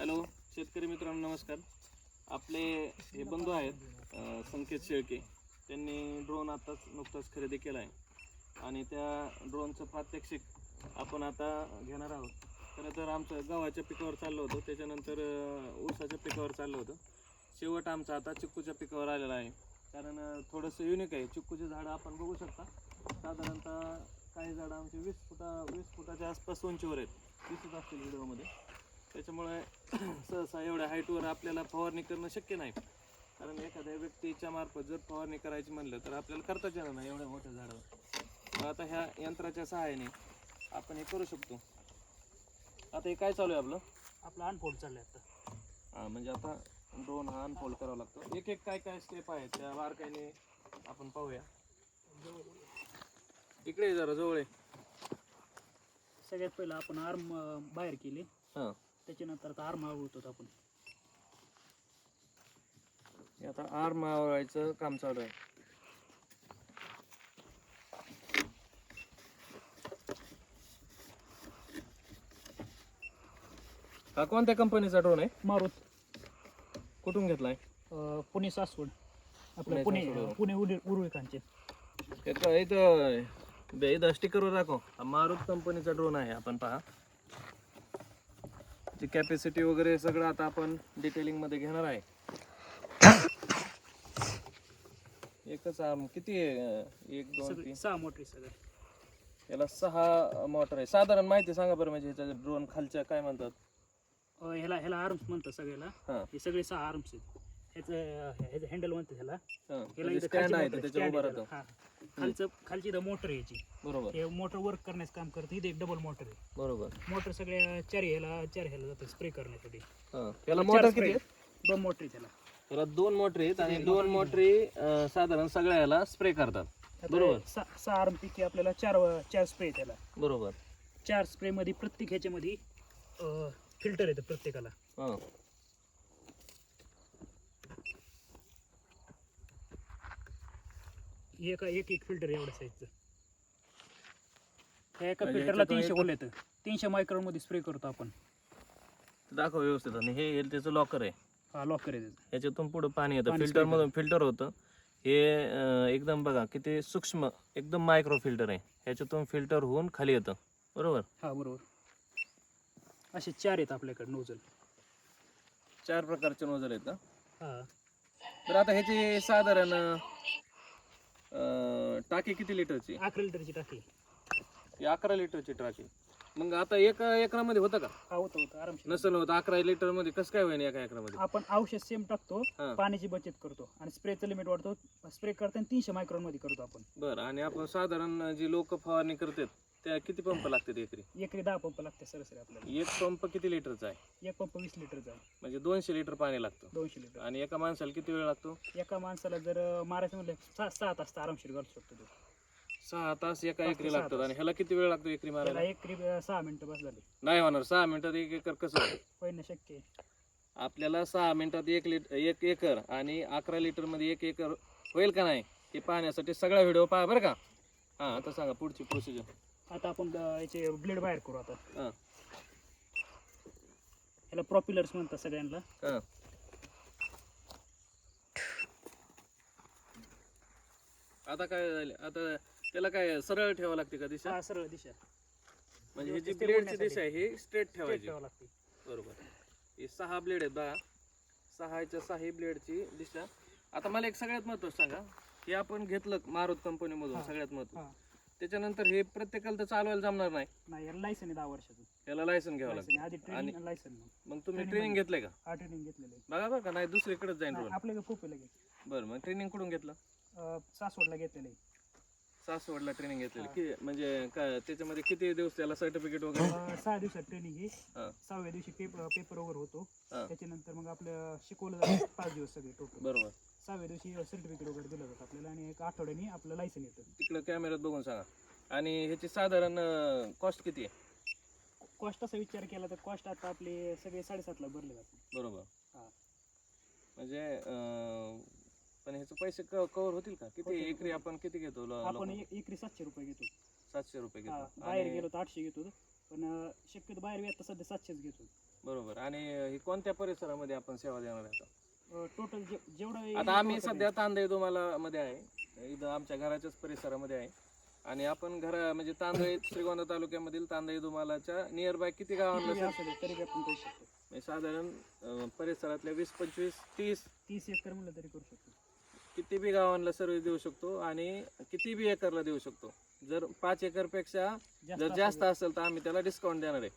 Hello शेतकरी मित्रांनो नमस्कार. आपले हे बंधू आहेत संकेत शेळके. त्यांनी ड्रोन आताच नुकताच खरेदी केला आहे आणि त्या ड्रोनचं प्रात्यक्षिक आपण आता घेणार आहोत. खरं तर आमचं गव्हाच्या पिकावर चाललं होतं. त्याच्यानंतर ऊसाच्या पिकावर चाललं होतं. शेवट आमचं आता चिक्कूच्या पिकावर आलेला आहे. कारण थोडंसं युनिक आहे. चिक्कूची झाडं आपण बघू शकता. साधारणतः काही झाडं आमची वीस फुटा वीस फुटाच्या आसपास उंचीवर आहेत. दिसत असतील व्हिडिओमध्ये त्याच्यामुळे सहसा एवढ्या हाईटवर आपल्याला फवारणी करणं शक्य नाही. कारण एखाद्या व्यक्तीच्या मार्फत जर फवारणी करायची म्हणलं तर आपल्याला करताच येणार नाही एवढ्या मोठ्या झाडावर. मग आता ह्या यंत्राच्या सहाय्याने आपण हे करू शकतो. आता हे काय चालू आहे आपलं? आपला अनफोल्ड चाललाय आता. हा म्हणजे आता ड्रोन हा अनफोल्ड करावा लागतो. एक एक काय काय स्टेप आहेत त्या बारकाईने आपण पाहूया. इकडे जरा जवळ आहे. सगळ्यात पहिलं आपण आर्म बाहेर केले. हां. त्याच्यानंतर आता आर्म आवडतो आपण. हे आता आर्म आवरायचं काम चालू आहे. हा कोणत्या कंपनीचा ड्रोन आहे? मारुत. कुठून घेतलाय? अं, पुणे सासवड. पुणे आपलं पुणे सासवड. पुणे उडी उरुळकांचे इथं इथं बे- इथं स्टिकरवर दाखव. हा मारुत कंपनीचा ड्रोन आहे आपण पहा. ची कॅपॅसिटी वगैरे सगळं आता आपण डिटेलिंगमध्ये घेणार आहे. एकच आर्म किती आहे? एक दोन तीन. सहा मोटरी सगळे. याला सहा मोटर आहे. साधारण माहिती सांगा बरं म्हणजे ह्याच्या ड्रोन खालच्या काय म्हणतात? अं, ह्याला ह्याला आर्म्स म्हणतात सगळ्याला. हा. हे सगळे सहा आर्म्स आहेत. ह्याचं ह्याचं हँडल म्हणतात ह्याला. आहे त्याच्या उभं राहतं. हा. खालचं खालची इथं मोटर यायची बरोबर. हे मोटर वर्क करण्याचं काम करते. इथे एक डबल मोटर आहे. बरोबर. मोटर सगळ्या चार ह्याला चार ह्याला जातं स्प्रे करण्यासाठी. हा. याला चार मोटर spray. किती दोन मोटरी त्याला याला. दोन मोटर आहेत आणि दोन मोटरी अं, साधारण सगळ्या याला स्प्रे करतात. बरोबर. सहा सहा आर्म पैकी आपल्याला चार चार स्प्रे त्याला बरोबर. चार स्प्रे मध्ये प्रत्येक ह्याच्यामध्ये फिल्टर येतं प्रत्येकाला. हा. एका एक एक फिल्टर एवढ्या साईजचं एका म्हणजे फिल्टरला ह्याच्यातून तीनशे एक- गोल येतं. तीनशे मायक्रोनमध्ये स्प्रे करतो आपण. दाखव व्यवस्थित. आणि हे हे त्याचं लॉकर आहे. हा लॉकर आहे त्याचं. ह्याच्यातून पुढे पाणी येतं. पाणी फिल्टर spray मधून फिल्टर होतं. हे अं, एकदम बघा किती सूक्ष्म एकदम मायक्रो फिल्टर आहे. ह्याच्यातून फिल्टर होऊन खाली येतं. बरोबर? हा बरोबर. असे चार आहेत आपल्याकडे नोजल चार प्रकारचे नोजल आहेत हा. तर आता ह्याची साधारण अं, टाकी किती लिटरची? अकरा लिटरची टाकी. ही अकरा लिटरची टाकी. मग आता एका एकरामध्ये होतं का? हा होतं होतं. आरामशीर. नसेल होतं अकरा लिटरमध्ये कसं काय होईल एका एकरामध्ये? आपण औषध सेम टाकतो हा. पाण्याची बचत करतो आणि स्प्रेचं लिमिट वाढतो. स्प्रे करताना तीनशे मायक्रोनमध्ये करतो आपण. बरं आणि आपण साधारण जी लोक फवारणी करतात त्या किती पंप लागतात एकरी? एकरी दहा पंप लागते सरासरी आपल्याला. एक पंप किती लिटरचा आहे? एक पंप वीस लिटरचा आहे. म्हणजे दोनशे लिटर पाणी लागतं. दोनशे लिटर. आणि एका माणसाला किती वेळ लागतो? एका माणसाला जर अं, मारायचं म्हणलं सहा सहा तास तर आरामशीर घालू शकतो तो. सहा तास एका पाच ते एकरी सहा लागतात तास. आणि ह्याला किती वेळ लागतो एकरी त्याला मारायला एकरी अं, सहा मिनिटं बस झाली. नाही होणार. सहा मिनिटात एक एकर कसं होईल? पहिलं शक्य आहे. आपल्याला सहा मिनिटात एक लिटर एक एकर आणि अकरा लिटरमध्ये एक एकर होईल का नाही? हे पाहण्यासाठी सगळा व्हिडिओ पहा बरं का. हा आता सांगा पुढची प्रोसिजर आता आपण याचे ब्लेड बाहेर करू आता. हा. ह्याला प्रॉप्युलर्स म्हणतात सगळ्यांना. हा. आता काय झालं? आता त्याला काय सरळ ठेवावं लागते का दिशा? हा सरळ दिशा. म्हणजे ही जी व्यवस्थित ब्लेडची. दिशा आहे ही स्ट्रेट ठेवायची. ठेवावं लागते. बरोबर. हे सहा ब्लेड आहेत बघा. सहाच्या सहा ब्लेडची दिशा. आता मला एक सगळ्यात महत्वाचं सांगा. हे आपण घेतलं मारुत कंपनीमधून हा. सगळ्यात महत्त्व हा. त्याच्यानंतर हे प्रत्येकाला तर चालवायला जमणार नाही. नाही याला लायसन आहे दहा वर्षाचं. याला लायसन घ्यावं लायसन ट्रेनिंग आणि लायसन मग. तुम्ही training ट्रेनिंग घेतलंय का? हा ट्रेनिंग घेतलेलं आहे. बघा बरं का नाही दुसरीकडेच जाईन रोल. आपल्याकडे खूप आहे लगेच. बरं मग ट्रेनिंग कुठून घेतलं? अं, सासवडला घेतलेलं आहे. सासवडला ट्रेनिंग घेतलेली. हा. की म्हणजे काय त्याच्यामध्ये किती दिवस त्याला सर्टिफिकेट वगैरे? अं, सहा दिवसात ट्रेनिंग ही हा. सहाव्या दिवशी पेपर पेपर वगैरे होतो. हा. त्याच्यानंतर मग आपलं शिकवलं जातं. पाच दिवस सगळे टोटल बरोबर. सहाव्या दिवशी सर्टिफिकेट वगैरे दिलं जातं आपल्याला आणि एक आठवड्याने आपलं लायसन येतं. तिकडे कॅमेऱ्यात बघून सांगा. आणि ह्याची साधारण कॉस्ट किती आहे? कॉस्ट असा विचार केला तर कॉस्ट आता आपले सगळे साडेसातला भरले जातात. बरोबर. हा. म्हणजे अं, पण ह्याचे पैसे कव्हर होतील का? किती होतील, एकरी आपण किती घेतो ल- आपण लोकं? एक- एकरी सातशे रुपये घेतो. सातशे रुपये हा, घेतो. बाहेर आणि गेलो तर आठशे घेतो. पण अं, शक्यतो बाहेर आता सध्या सातशेच घेतो. बरोबर. आणि ही कोणत्या परिसरामध्ये आपण सेवा देणार आहे आता? टोटल जेवढं आता आम्ही सध्या तांदळी दुमाला मध्ये आहे. इथं आमच्या घराच्याच परिसरामध्ये आहे. आणि आपण घरा म्हणजे तांदळी श्रीगोंदा तालुक्यामधील तांदळी दुमालाच्या नियर बाय किती गावांना तरी आपण करू शकतो. म्हणजे साधारण परिसरातल्या वीस पंचवीस तीस तीस एकर म्हणलं तरी करू शकतो. किती बी गावांना सर्व्हिस देऊ शकतो आणि किती बी एकरला देऊ शकतो. जर पाच एकरपेक्षा जर जास्त असेल तर आम्ही त्याला डिस्काउंट देणार आहे.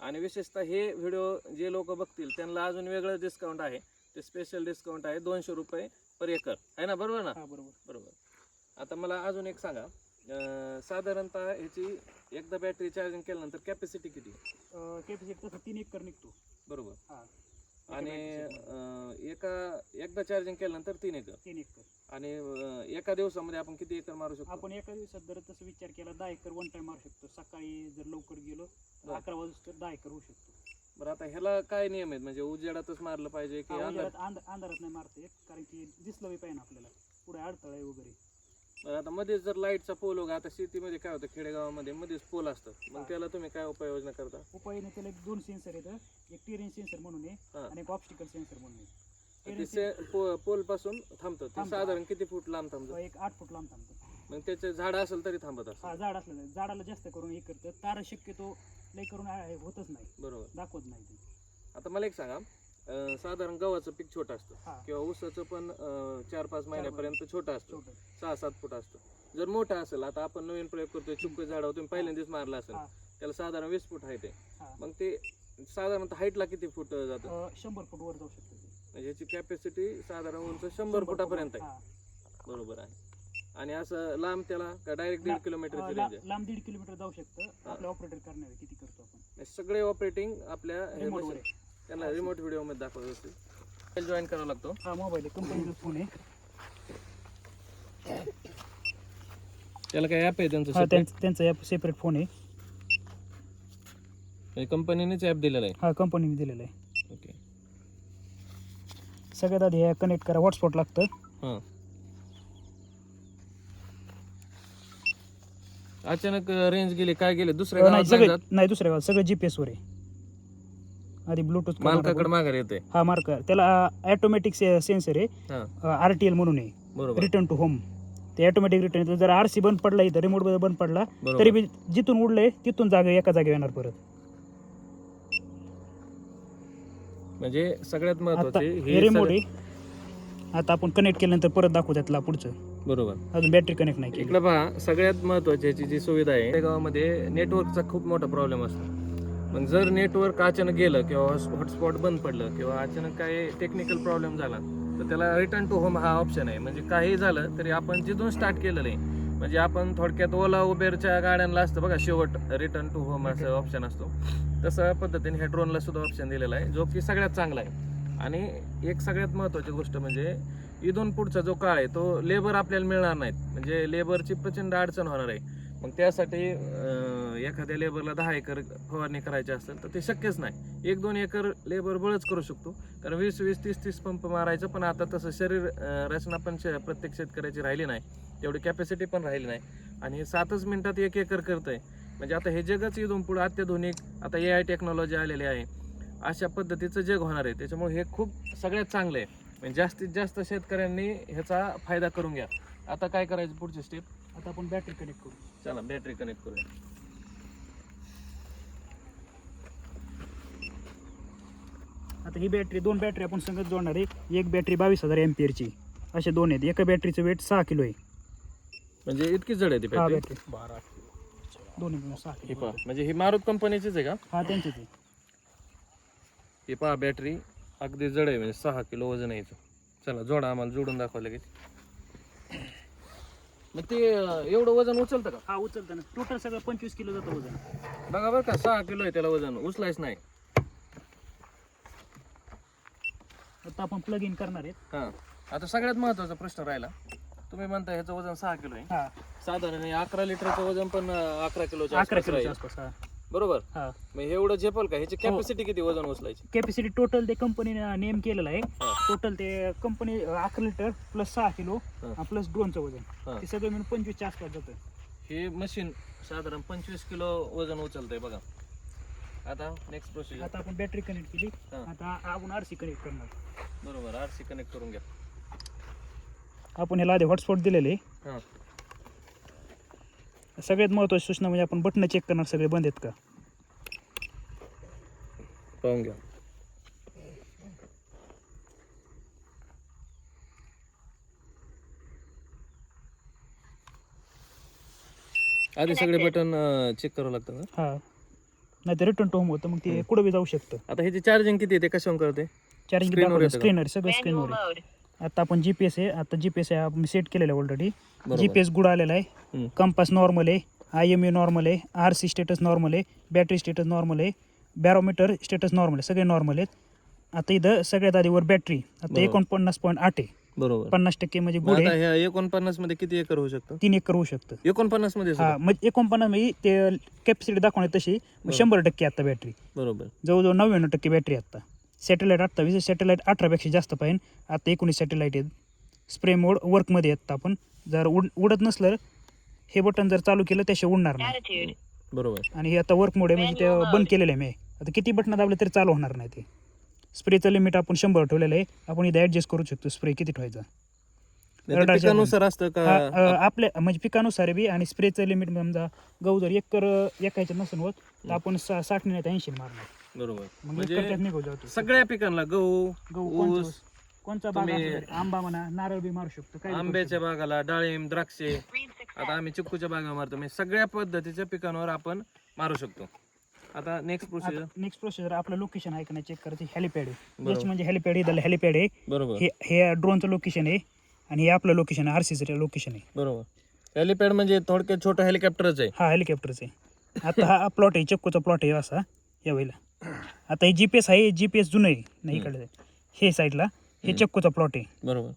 आणि विशेषतः हे व्हिडिओ जे लोक बघतील त्यांना अजून वेगळं डिस्काउंट आहे. ते स्पेशल डिस्काउंट आहे दोनशे रुपये पर एकर. आहे ना? बरोबर ना? हा बरोबर. बरोबर. आता मला अजून एक सांगा. अं, साधारणतः ह्याची एकदा बॅटरी चार्जिंग केल्यानंतर कॅपॅसिटी किती? कॅपॅसिटी तसं तीन एकर निघतो. बरोबर. हा. आणि अं, एका एकदा चार्जिंग केल्यानंतर तीन एकर. तीन एकर. आणि अं, एका दिवसामध्ये आपण किती एकर मारू शकतो? आपण एका दिवसात जर तसं विचार केला दहा एकर वन टाइम मारू शकतो. सकाळी जर लवकर गेलो तर बरं. अकरा वाजता दहा एकर होऊ शकतो. बरं आता ह्याला काय नियम आहेत? म्हणजे उजेडातच मारलं पाहिजे की हा, अंधार उजेडात अंध- अंधारात नाही मारता कारण की दिसलं बी पाहिजे ना आपल्याला. पुढे अडथळा आहे वगैरे. बरं, आता मध्येच जर लाईटचा पोल वगैरे आता शेतीमध्ये काय होतं? खेडेगावामध्ये मध्येच पोल असतं मग त्याला तुम्ही काय उपाययोजना करता? उपायने त्याला एक दोन सेन्सर येतं एक टेरिन सेन्सर म्हणून आहे हा. आणि एक ऑप्टिकल सेन्सर म्हणून आहे. Terrain पोलपासून थांबतं. ते थांबतं. साधारण किती फूट लांब थांबतं? एक आठ फूट लांब थांबतो. मग त्याचे झाड असेल तरी थांबत असतं हा झाड असलं तर. झाडाला जास्त करून हे करतं तारा शक्यतो लय करून आहे- होतच नाही. बरोबर. दाखवत नाही ते. आता मला एक सांगा अं, साधारण गव्हाचं पीक छोटं असतं किंवा ऊसाचं पण अं, चार पाच महिन्यापर्यंत छोटं असतं. छोटं. सहा सात फूट असतं. जर मोठं असेल आता आपण नवीन प्रयोग करतोय चुक्क झाडावर तुम्ही पहिल्यांदाच मारला असेल हा. त्याला साधारण वीस फूट आहे. ते हा. मग ते साधारणतः हाईटला किती फूट जातं? अं, शंभर फूट वर जाऊ शकतो ते. म्हणजे याची कॅपॅसिटी साधारण उंच शंभर फुटापर्यंत आहे. हा. बरोबर आहे. आणि असं लांब त्याला का डायरेक्ट दीड किलोमीटरची रेंज आहे. लांब दीड किलोमीटर जाऊ शकतं. आपलं ऑपरेटर करणार किती करतो आपण? सगळे ऑपरेटिंग आपल्या Remote वर machine- आहे. त्यांना रिमोट व्हिडिओमध्ये दाखवत असतील. जॉईन करावा लागतो. हा मोबाईल आहे. कंपनीचा फोन आहे. त्याला काय ऍप आहे त्यांचं हा त्यांचा त्यांचा ॲप सेपरेट फोन आहे. कंपनीनेच ऍप दिलेला हा कंपनीने दिलेला आहे. आहे ओके सगळ्यात आधी हे कनेक्ट करा. हॉटस्पॉट लागतं. हां. अचानक रेंज गेली काय गेले? दुसऱ्या नाही गावात सगळे नाही दुसऱ्या गावात. सगळं जीपीएस वर आहे. आधी ब्लूटूथ मालकाकडे माघार येते हा मार्क त्याला ऑटोमॅटिक सेन्सर आहे. आर टी एल म्हणून आहे. बरोबर. रिटर्न टू होम ते ऑटोमॅटिक रिटर्न जर आर सी बंद पडला इथं रिमोट बंद पडला बरोबर. तरी बी जिथून उडलंय तिथून जागा एका जागेवर येणार परत. म्हणजे सगळ्यात आता महत्त्वाचे हे रिमोट आहे. आता आपण कनेक्ट केल्यानंतर परत दाखवू त्यातला पुढचं. बरोबर. अजून बॅटरी कनेक्ट नाही केली. इकडे पहा सगळ्यात महत्वाची याची जी सुविधा आहे त्या गावामध्ये नेटवर्कचा खूप मोठा प्रॉब्लेम असतो. मग जर नेटवर्क अचानक गेलं किंवा हॉटस्पॉट बंद पडलं किंवा अचानक काही टेक्निकल प्रॉब्लेम झाला तर त्याला रिटर्न टू होम हा ऑप्शन आहे. म्हणजे काही झालं तरी आपण जिथून स्टार्ट केलेलं आहे म्हणजे आपण थोडक्यात ओला उबेरच्या गाड्यांना असतं बघा शेवट रिटर्न टू होम असं ऑप्शन असतो. तसं पद्धतीने ह्या ड्रोनला सुद्धा ऑप्शन दिलेला आहे जो की सगळ्यात चांगला आहे. आणि एक सगळ्यात महत्त्वाची गोष्ट म्हणजे इथून पुढचा जो काळ आहे तो लेबर आपल्याला मिळणार नाहीत. म्हणजे लेबरची प्रचंड अडचण होणार आहे. मग त्यासाठी एखाद्या लेबरला दहा एकर फवारणी करायची असेल तर ते शक्यच नाही. एक दोन एकर लेबर बळच करू शकतो. कारण वीस वीस तीस तीस पंप मारायचं पण आता तसं शरीर रचना पण प्रत्येक शेतकऱ्याची राहिली नाही. तेवढी कॅपॅसिटी पण राहिली नाही. आणि सातच मिनिटात एक एकर करतंय. म्हणजे आता हे जगच इथून पुढे अत्याधुनिक आता ए आय टेक्नॉलॉजी आलेली आहे. अशा पद्धतीचं जग होणार आहे. त्याच्यामुळे हे खूप सगळ्यात चांगलं आहे. म्हणजे जास्तीत जास्त शेतकऱ्यांनी ह्याचा फायदा करून घ्या. आता काय करायचं पुढचे स्टेप आता आपण बॅटरी कनेक्ट करू. चला बॅटरी कनेक्ट करूया. आता ही बॅटरी दोन बॅटरी आपण संगत जोडणार आहे. एक बॅटरी बावीस हजार एमपीएरची असे दोन आहेत. एका बॅटरीचं वेट सहा किलो आहे. म्हणजे इतकी जड आहे ती हा बॅटरी बॅटरी दोन्ही मिळून सहा ही किलो पहा म्हणजे ही मारुत कंपनीचीच आहे का? हा त्यांचीच आहे. ही पहा बॅटरी अगदी जड आहे म्हणजे सहा किलो वजन आहे. चला जोडा आम्हाला जोडून दाखवा लगेच. मग ते एवढं वजन उचलतं का? हा उचलताना टोटल सगळं पंचवीस किलो जातं वजन. बघा बरं का सहा किलो आहे त्याला वजन. उचलायच नाही. आता आपण प्लग इन करणार आहेत. हा. आता सगळ्यात महत्त्वाचा प्रश्न राहिला. तुम्ही म्हणता ह्याचं वजन सहा किलो आहे. हा. साधारण हे अकरा लिटरचं वजन पण अकरा किलोच्या अकरा किलोच्या राहील. आसपास हा. बरोबर? हा. मग हे एवढं झेपल का? ह्याची कॅपॅसिटी किती वजन उचलायची? कॅपॅसिटी टोटल ते कंपनीने नेम केलेलं आहे. हा. टोटल ते कंपनी अकरा लिटर प्लस सहा किलो हा. प्लस ड्रोनचं वजन. हा. ते सगळं मिळून पंचवीसच्या आसपास जातं. हे मशीन साधारण पंचवीस किलो वजन उचलतंय बघा. आता नेक्स्ट प्रोसिजर आता आपण बॅटरी कनेक्ट केली. हा. आता आपण आर सी कनेक्ट करणार. बरोबर आर सी कनेक्ट करून घ्या. आपण याला आधी हॉटस्पॉट दिलेले. हां. सगळ्यात महत्त्वाची सूचना म्हणजे आपण बटणं चेक करणार सगळे बंद आहेत का? पाहून घ्या. आधी सगळे बटन चेक करावं लागतं का हा. नाही तर रिटर्न टू होम होतं मग ते कुठं बी जाऊ शकतं. आता ह्याची चार्जिंग किती आहे ते कशावर कळते चार्जिंग Screen वर येतं का? स्क्रीनवर सगळं स्क्रीनवर आता आपण जी पी एस आहे. आता जी पी एस आहे. आपण सेट केलेलं आहे already G P S good आलेला आहे. कंपास नॉर्मल आहे. आय एम यू नॉर्मल आहे. आर सी स्टेटस नॉर्मल आहे. बॅटरी स्टेटस नॉर्मल आहे. बॅरोमीटर स्टेटस नॉर्मल आहे. सगळे नॉर्मल आहेत. आता इथं सगळ्यात आधी वर बॅटरी आता. एकोणपन्नास पॉईंट आठ आहे. बरोबर. पन्नास टक्के म्हणजे गुड आहे. एकोणपन्नासमध्ये किती एकर होऊ शकतं? तीन एकर होऊ शकतं. एकोणपन्नासमध्ये हा म्हणजे एकोणपन्नास म्हणजे ते कॅपॅसिटी दाखवण्यात तशी शंभर टक्के आता बॅटरी बरोबर. जवळजवळ नव्याण्णव टक्के बॅटरी आता. सॅटेलाईट अठ्ठावीस सॅटेलाईट अठरापेक्षा जास्त पाहिजे आता एकोणीस सॅटेलाईट आहेत. स्प्रे मोड वर्कमध्ये आहेत आपण. जर उड उडत नसलं हे बटन जर चालू केलं त्याशिवाय उडणार नाही. बरोबर. आणि हे आता वर्क मोड आहे म्हणजे ते बंद केलेलं आहे मी. आता किती बटन दाबले तरी चालू होणार नाही ते. स्प्रेचं लिमिट आपण शंभर ठेवलेलं आहे. आपण इथं ॲडजस्ट करू शकतो. स्प्रे किती ठेवायचा? पिकानुसार असतं का? आपल्या म्हणजे पिकानुसार बी आणि स्प्रेचं लिमिट समजा गहू जर एकर एका ह्याच्यात नसून होत तर आपण सा- साठ नाही ऐंशी मारणार. बरोबर. म्हणजे सगळ्या पिकांना गहू गहू ऊस कोणचा बाग तुम्ही- असला तरी, आंबा म्हणा नारळ बी मारू शकतो काय बी करू आंब्याच्या बागाला डाळिंब द्राक्षे. आता आम्ही चिक्कूच्या बागा मारतो. म्हणजे सगळ्या पद्धतीच्या पिकांवर आपण मारू शकतो. आता नेक्स्ट प्रोसिजर नेक्स्ट प्रोसिजर आपलं लोकेशन आहे का नाही चेक करायचं हेलिपॅड आहे बरोबर. याची म्हणजे हेलिपॅड हे हेलिपॅड आहे. बरोबर. हे हे ड्रोनचं लोकेशन आहे आणि हे आपलं लोकेशन आहे आरसीचं लोकेशन आहे. बरोबर. हेलिपॅड म्हणजे थोडक्यात छोटं हेलिकॉप्टरच आहे. हा हेलिकॉप्टरचं आहे. आता हा प्लॉट आहे चक्कूचा प्लॉट आहे असा या वेळेला आता हे जी पी एस आहे जी पी एस जुनं आहे नाही इकडे. आहे. हे साईडला हे चक्कूचा प्लॉट आहे. बरोबर.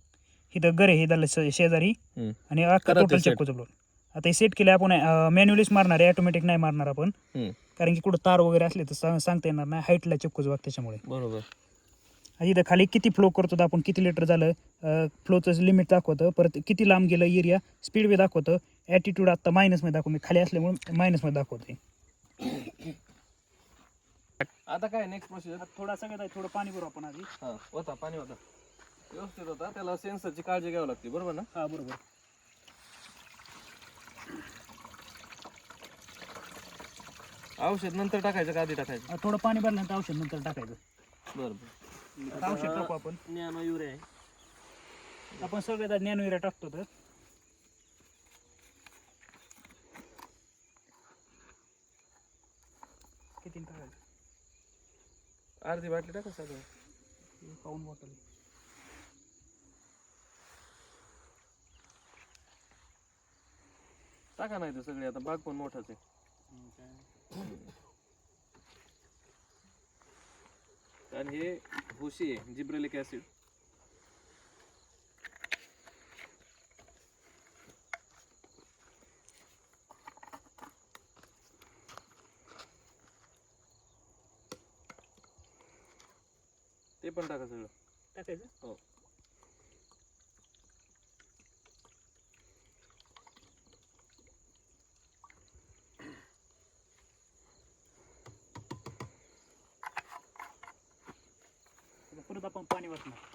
इथं घर आहे हे झालं श- शेजारी हम्म. आणि अख्खा करा ते टोटल set. चक्कूचा प्लॉट आता हे सेट केलं आपण मॅन्युअलीच मारणार आहे ऑटोमॅटिक नाही मारणार आपण. हम्म. कारण की कुठं तार वगैरे असले तर सांगता येणार नाही हाईटला चक्कूच वाग त्याच्यामुळे. बरोबर. आणि इथं खाली किती फ्लो करतो आपण किती लिटर झालं फ्लोचं लिमिट दाखवतं परत किती लांब गेलं एरिया स्पीड बी दाखवतं ॲटिट्यूड आत्ता मायनसमध्ये दाखवतो खाली असल्यामुळे मायनसमध्ये दाखवते आता काय नेक्स्ट प्रोसिजर थोडा सगळ्यात आहे, थोडं पाणी भरू आपण आधी. हा होता पाणी होता. व्यवस्थित होता त्याला सेन्सरची काळजी घ्यावी लागते बरोबर ना? हा बरोबर. औषध नंतर टाकायचं का आधी टाकायचं? थोडं पाणी भरल्यानंतर औषध नंतर टाकायचं. बरोबर आता औषध टाकू आपण. नॅनो युरिया आहे. आपण सगळ्यात ज्ञान विरा टाकतो तर. किती टाकायचं अर्धी बाटली टाका सगळं पाऊन बॉटल. टाका नाही तर सगळे आता बाग पण मोठाच. आहे आणि हे भुशी आहे जिब्रेलिक ऍसिड पण टाका सगळं. टाकायचं? हो. परत आपण पाणी वाटणार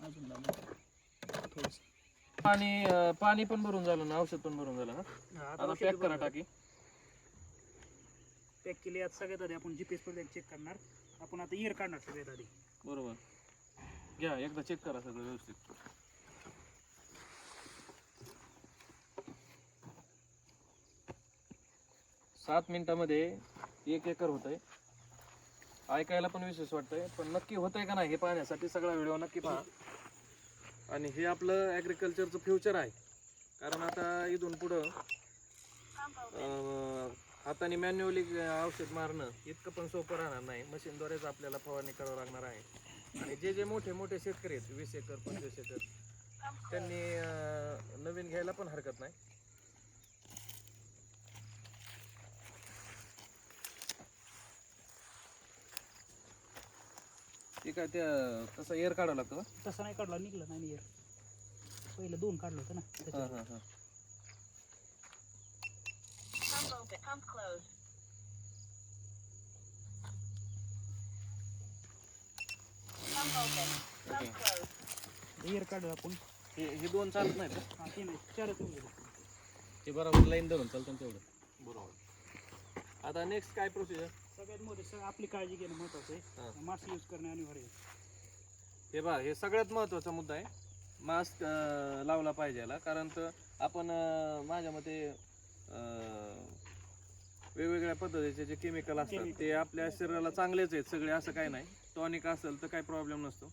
अजून लावलं. थोडंसं. पाणी अं, पाणी पण भरून झालं ना औषध पण भरून झालं ना? आता पॅक करा टाकी. पॅक केली आता सगळ्यात आधी आपण जी पी एस चेक करणार. आपण आता इयर काढणार सगळ्यात आधी. बरोबर. घ्या एकदा चेक करा सगळं व्यवस्थित. सात मिनिटामध्ये एक एकर होतंय. ऐकायला पण विशेष वाटतंय पण नक्की होतंय का नाही हे पाहण्यासाठी सगळा व्हिडिओ नक्की पहा. आणि हे आपलं ॲग्रिकल्चरचं फ्युचर आहे. कारण आता इथून पुढं अं, हाताने मॅन्युअली औषध मारणं इतकं पण सोपं राहणार नाही. मशीनद्वारेच आपल्याला फवारणी करावं लागणार आहे. आणि जे जे मोठे मोठे शेतकरी आहेत वीस एकर पंचवीस एकर त्यांनी अं, नवीन घ्यायला पण हरकत नाही. ठीक आहे त्या तसं एअर काढावं लागतं का तसं नाही काढला निघलं नाही निघेल पहिलं दोन काढलं होतं ना हां त्याच्यात. हां हां Pump open. Pump closed. Pump open. Pump Okay. closed. Air काढलं आपण हे हे दोन चालत नाहीत का हा ते नाही चारच उरले. ते बरोबर लाईन धरून चालतं तेवढं बरोबर आता नेक्स्ट काय प्रोसिजर सगळ्यात मोठे आपली काळजी घेणं महत्वाचं हा. आहे मास्क यूज करणे अनिवार्य आहे. हे बघा हे सगळ्यात महत्त्वाचा मुद्दा आहे. मास्क लावला पाहिजे याला. कारण तर आपण अं, माझ्या मते अं, वेगवेगळ्या पद्धतीचे जे केमिकल असतात Chemical. ते आपल्या शरीराला चांगलेच आहेत. सगळे असं काही नाही. टॉनिक असेल तर काही प्रॉब्लेम नसतो.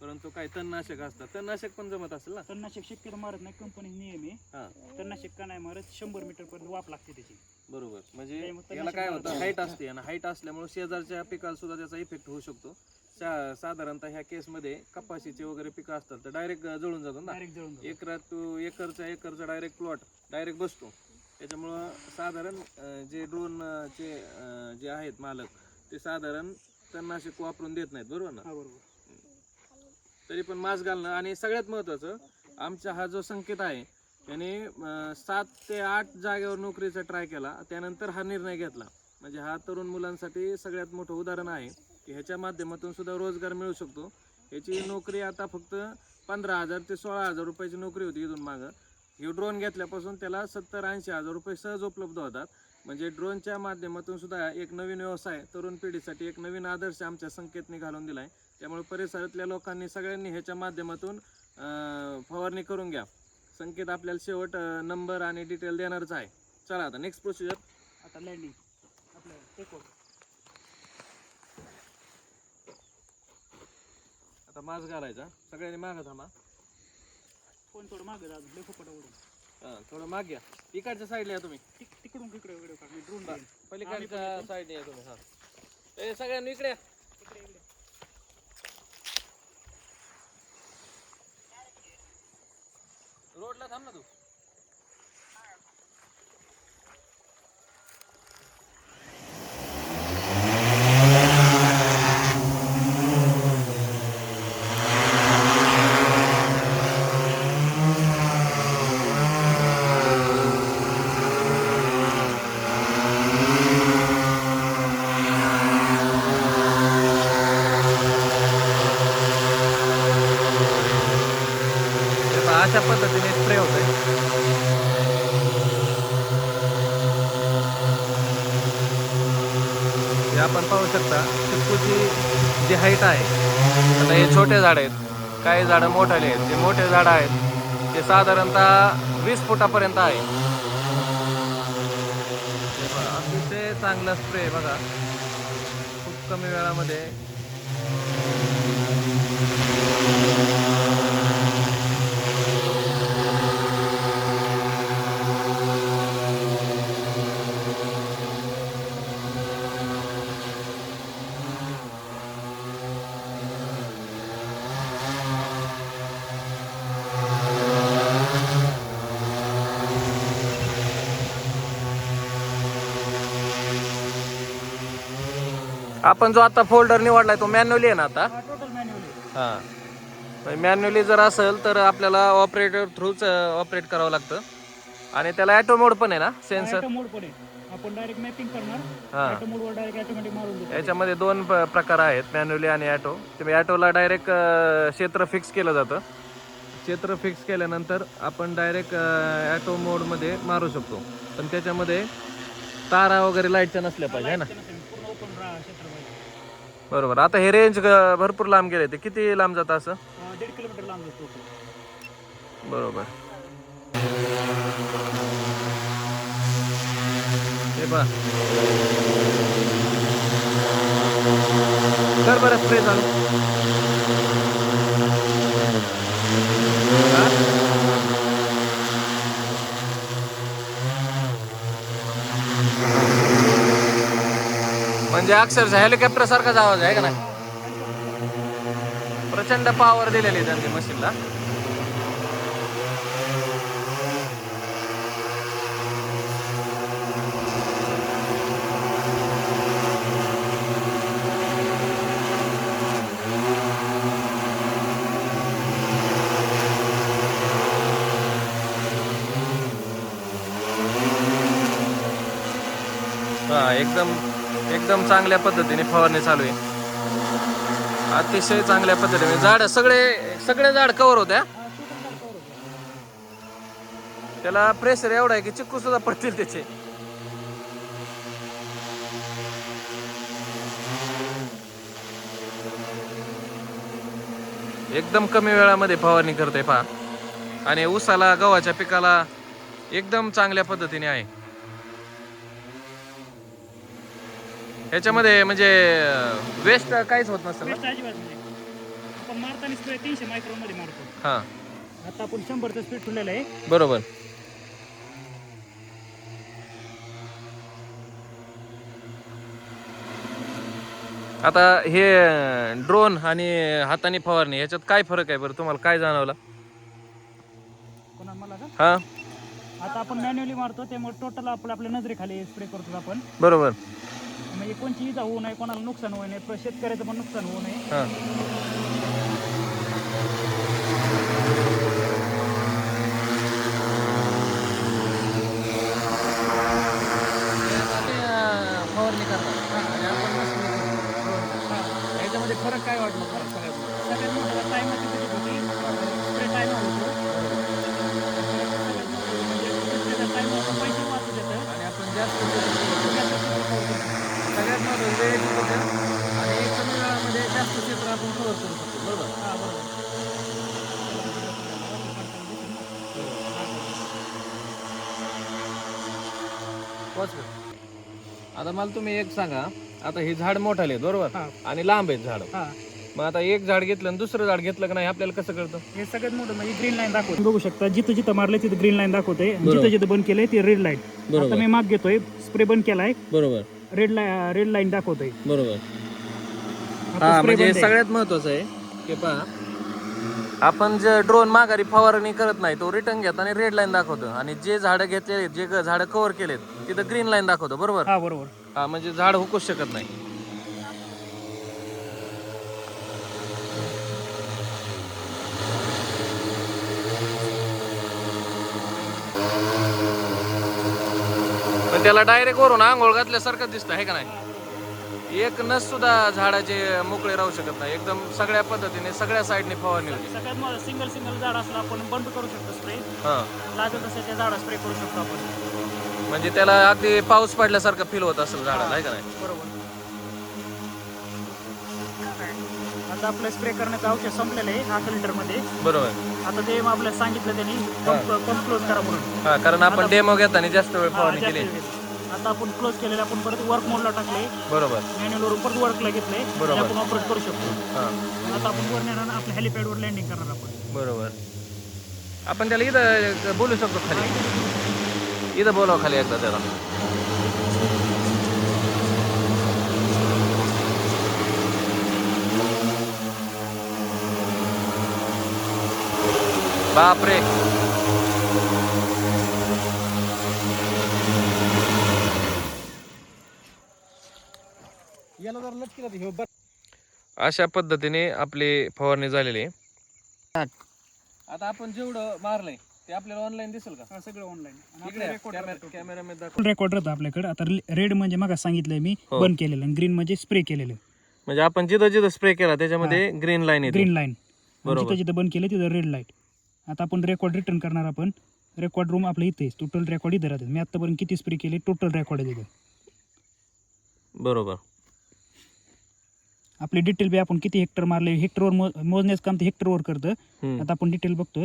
परंतु काही तणनाशक असतात. तणनाशक पण जमत असेल ना? तणनाशक शक्यतो मारत नाही. कंपनी नियम आहे. हां. तणनाशक का नाही मारत शंभर मीटर पर्यंत वाप लागते त्याची. बरोबर. म्हणजे याला काय होतं हाईट असते आणि हाईट असल्यामुळे शेजारच्या पिकाला सुद्धा त्याचा इफेक्ट होऊ शकतो. सा- साधारणतः ह्या केसमध्ये कपाशीचे वगैरे पिकं असतात तर डायरेक्ट जळून जातात ना. डायरेक्ट जळून जातं. एकरात तू एकरचा एकरचा डायरेक्ट प्लॉट डायरेक्ट बसतो. त्याच्यामुळं साधारण अं, जे ड्रोन चे जे आहेत मालक ते साधारण तणनाशक वापरून देत नाहीत बरोबर ना? हा बरोबर. तरी पण मास्क घालणं आणि सगळ्यात महत्त्वाचं आमचा हा जो संकेत आहे त्याने सात ते आठ जागेवर नोकरीचा ट्राय केला. त्यानंतर हा निर्णय घेतला. म्हणजे हा तरुण मुलांसाठी सगळ्यात मोठं उदाहरण आहे की ह्याच्या माध्यमातून सुद्धा रोजगार मिळू शकतो. ह्याची नोकरी आता फक्त पंधरा हजार ते सोळा हजार रुपयाची नोकरी होती इथून मागं. हे ड्रोन घेतल्यापासून त्याला सत्तर ऐंशी हजार रुपये सहज उपलब्ध होतात. म्हणजे ड्रोनच्या माध्यमातून सुद्धा एक नवीन व्यवसाय तरुण पिढीसाठी एक नवीन आदर्श आमच्या संकेतने घालून दिला आहे त्यामुळे परिसरातल्या लोकांनी सगळ्यांनी ह्याच्या माध्यमातून फवारणी करून घ्या. संकेत आपल्याला शेवट नंबर आणि डिटेल देणारच आहे. चला आता नेक्स्ट प्रोसिजर आता लँडिंग आपलं टेक आता मास्क घालायचा. सगळ्यांनी मागं थांबा. कोण थोडं मागे जा हा, थोडं माग घ्या. इकडच्या साईडला या तुम्ही. तिक तिकडून तिकडे मी ड्रोन पलीकडच्या साईडने या तुम्ही हा. ए सगळ्यांनी इकडे या. इकडे. रोडला थांब ना तू हे पहा, अशा पद्धतीने स्प्रे होतोय हे आपण पाहू शकता चिक्कूची जी हाईट आहे. आता हे छोटे झाड आहेत. काही झाडं मोठाले आहेत. जे मोठे झाडं आहेत ते साधारणतः वीस फुटापर्यंत आहे. अतिशय चांगला स्प्रे बघा. खूप कमी वेळामध्ये आपण जो आता फोल्डर निवडलाय तो मॅन्युअली आहे ना आता? हा टोटल मॅन्युअल हां. मॅन्युअली जर असेल तर आपल्याला ऑपरेटर थ्रूच ऑपरेट करावं लागतं. आणि त्याला ॲटो मोड पण आहे ना सेन्सर मोड पण आहे. आपण डायरेक्ट मॅपिंग करणार. हां. ॲटो मोडवर डायरेक्ट ऑटोमॅटिक मारून देतो. याच्यामध्ये दोन प- प्रकार आहेत मॅन्युअली आणि ॲटो तुम्ही ॲटोला डायरेक्ट क्षेत्र फिक्स केलं जातं. क्षेत्र फिक्स केल्यानंतर आपण डायरेक्ट ॲटो मोडमध्ये मारू शकतो. पण त्याच्यामध्ये तारा वगैरे लाईटच्या नसल्या पाहिजे है ना? बरोबर. आता हे रेंज भरपूर लांब गेले ते. किती लांब जातं असं? अं, दीड किलोमीटर लांब जातो टोटल बरोबर. हे पहा. कर बरं स्प्रे चालू. म्हणजे अक्षर हेलिकॉप्टर सारखाच आवाज आहे का नाही? प्रचंड पावर दिलेली त्यांनी मशीनला एकदम एकदम चांगल्या पद्धतीने फवारणी चालू आहे. अतिशय चांगल्या पद्धतीने. म्हणजे झाड सगळे सगळे झाड कवर होत्या. त्याला प्रेशर एवढा आहे की चिक्कू सुद्धा पडतील त्याचे. एकदम कमी वेळामध्ये फवारणी करते पहा. आणि ऊसाला गव्हाच्या पिकाला एकदम चांगल्या पद्धतीने आहे. ह्याच्यामध्ये म्हणजे वेस्ट काहीच होत नसेल ना? बेस्ट अजिबात नाही. आपण मारताना स्प्रे तीनशे मायक्रोमध्ये मारतो. हा. आता आपण शंभरचं स्पीड ठेवलेलं आहे. बरोबर. आता हे ड्रोन आणि हाताने फवारणी याच्यात काय फरक आहे बरं? तुम्हाला काय जाणवलं? कोणा मला का? हा. आता आपण मॅन्युअली मारतो त्यामुळे टोटल आपलं आपल्या नजरेखाली स्प्रे करतो आपण. बरोबर. म्हणजे कोणची इजा होऊ नये कोणाला नुकसान होऊ नये प- शेतकऱ्याचं पण नुकसान होऊ नये. हा. फवारणी याच्यामध्ये फरक काय वाटलं फरक सगळ्यात सगळ्यात मोठा टायमाची बचत होती स्प्रे टायम होतो. म्हणजे टाइम पैसे वाचत येतं आणि आपण जास्त महत्त्वाचं वेळेची बचत आणि कमी वेळामध्ये जास्त क्षेत्र आपण कव्हर करू शकतो. बरोबर? हा बरोबर. आता मला तुम्ही एक सांगा. आता हे झाड मोठाले बरोबर? हा. आणि लांब आहेत झाड. हा. मग आता एक झाड घेतलं आणि दुसरं झाड घेतलं का नाही आपल्याला कसं कळतं? हे सगळ्यात मोठं म्हणजे ग्रीन लाईन दाखवतो बघू शकता जिथं जिथं मारलंय तिथं ग्रीन लाईन दाखवते. जिथं जिथं बंद केलंय ते रेड लाइट आता मी माप घेतोय स्प्रे बंद केलाय. बरोबर. रेड लाईन रेड लाईन दाखवतोय. बरोबर. आता हा spray म्हणजे बंद आहे. सगळ्यात महत्वाचं आहे की पहा. आपण जे ड्रोन माघारी फवारणी करत नाही तो रिटर्न घेताना रेड लाईन दाखवतो. आणि जे झाडं घेतले जे झाडं कव्हर केलेत तिथं ग्रीन लाईन दाखवतो बरोबर? हा बरोबर. हा म्हणजे झाड हुकूच शकत नाही. पण त्याला डायरेक्ट वरून आंघोळ घातल्यासारखं दिसतं आहे का नाही? एक नस सुद्धा झाडाचे मोकळे राहू शकत नाही. एकदम सगळ्या पद्धतीने सगळ्या साईडने फवारणी होती. सगळ्यात मोठं सिंगल सिंगल झाड असलं आपण बंद करू शकतो स्प्रे हा. लागत असेल त्या झाडा स्प्रे करू शकतो आपण. म्हणजे त्याला अगदी पाऊस पडल्यासारखं फील होत असेल झाडाला आहे का नाही? बरोबर. आता आपलं स्प्रे करण्याचं औषध संपलेलं आहे हाफ लिटरमध्ये बरोबर. आता ते आपल्याला सांगितलं त्यांनी पंप क्लोज करा म्हणून. हा कारण आपण डेमो घेताना जास्त वेळ हा, फवारणी जास्त केली. वेळ. आता आपण क्लोज केलेलं आपण परत वर्क मोडला टाकले. बरोबर. मॅन्युअल परत वर्कला बरोबर. ते आपण ऑपरेट करू शकतो. हा. आता आपण वर नेणार आणि आपल्या हेलिपॅडवर लँडिंग करणार आपण. बरोबर. आपण त्याला इथं बोलू शकतो खाली. इथं. बोलावं खाली एकदा त्याला बापरे. याला जर लक्ष केलं अशा पद्धतीने आपली फवारणी झालेली आहे. आता आपण जेवढं मारलंय ते आपल्याला ऑनलाईन दिसेल का? सगळं ऑनलाईन कॅमेरामध्ये दाखव. रेकॉर्ड राहतं आपल्याकडे. आता रेड म्हणजे मग सांगितलंय मी हो. बंद केलेलं आणि ग्रीन म्हणजे स्प्रे केलेलं. म्हणजे आपण जिथं जिथं स्प्रे केला त्याच्यामध्ये ग्रीन लाईन येते. ग्रीन लाईन बरोबर. जिथं जिथं बंद केलं तिथं रेड लाइट आता आपण रेकॉर्ड रिटर्न करणार आपण. रेकॉर्ड रूम आपल्या इथे टोटल रेकॉर्ड इथे राहते मी आतापर्यंत किती स्प्रे केले? टोटल रेकॉर्ड आहे तिथं. बरोबर. आपली डिटेल बी आपण किती हेक्टर मारले? हेक्टरवर मोजण्याचं काम ते हेक्टरवर करतं. आता आपण डिटेल बघतो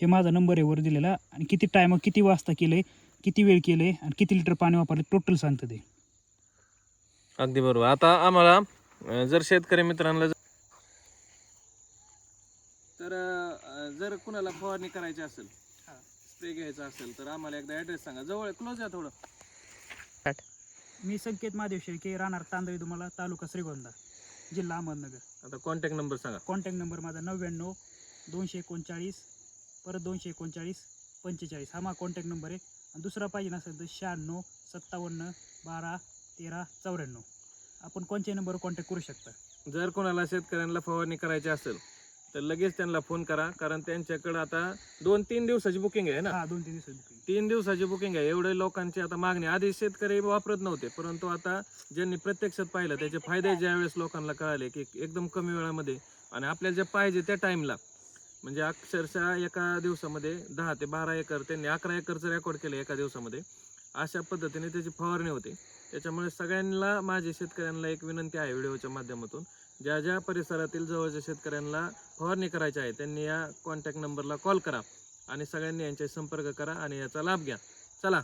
हे माझा नंबर आहे वर दिलेला. आणि किती टाइम किती वाजता केलंय? किती वेळ केलंय? आणि किती लिटर पाणी वापरले? टोटल सांगतं ते. अगदी बरोबर. आता आम्हाला जर शेतकरी मित्रांना जर- तर अं, जर कुणाला फवारणी करायची असेल स्प्रे घ्यायचा असेल तर आम्हाला एकदा ऍड्रेस सांगा. जवळ क्लोज आहे थोडं. मी संकेत महादेव शेळके राहणार तांदळी तुम्हाला तालुका श्रीगोंदा जिल्हा अहमदनगर. आता कॉन्टॅक्ट नंबर सांगा. कॉन्टॅक्ट नंबर माझा नव्याण्णव दोनशे एकोणचाळीस परत दोनशे एकोणचाळीस पंचेचाळीस. हा माझा कॉन्टॅक्ट नंबर आहे. आणि दुसरा पाहिजे नसेल तर शहाण्णव सत्तावन्न बारा तेरा चौऱ्याण्णव. आपण कोणत्याही नंबरवर कॉन्टॅक्ट करू शकता. जर कोणाला शेतकऱ्यांना फवारणी करायची असेल तर लगेच त्यांना फोन करा कारण त्यांच्याकडे आता दोन तीन दिवसाची बुकिंग आहे ना? हा दोन तीन दिवसात तीन दिवसाची बुकिंग आहे. एवढे लोकांची आता मागणी. आधी शेतकरी वापरत नव्हते परंतु आता ज्यांनी प्रत्यक्षात पाहिलं त्याचे फायदे ज्यावेळेस लोकांना कळाले की एकदम कमी वेळामध्ये आणि आपल्याला जे पाहिजे त्या टाइमला म्हणजे अक्षरशः एका दिवसामध्ये दहा ते बारा एकर त्यांनी अकरा एकरचं रेकॉर्ड केलं एका दिवसामध्ये. अशा पद्धतीने त्याची फवारणी होते. त्याच्यामुळे सगळ्यांना माझे शेतकऱ्यांना एक विनंती आहे व्हिडिओच्या माध्यमातून ज्या ज्या परिसरातील जवळच्या शेतकऱ्यांना फवारणी करायची आहे त्यांनी या कॉन्टॅक्ट नंबरला कॉल करा आणि सगळ्यांनी यांच्याशी संपर्क करा आणि याचा लाभ घ्या. चला.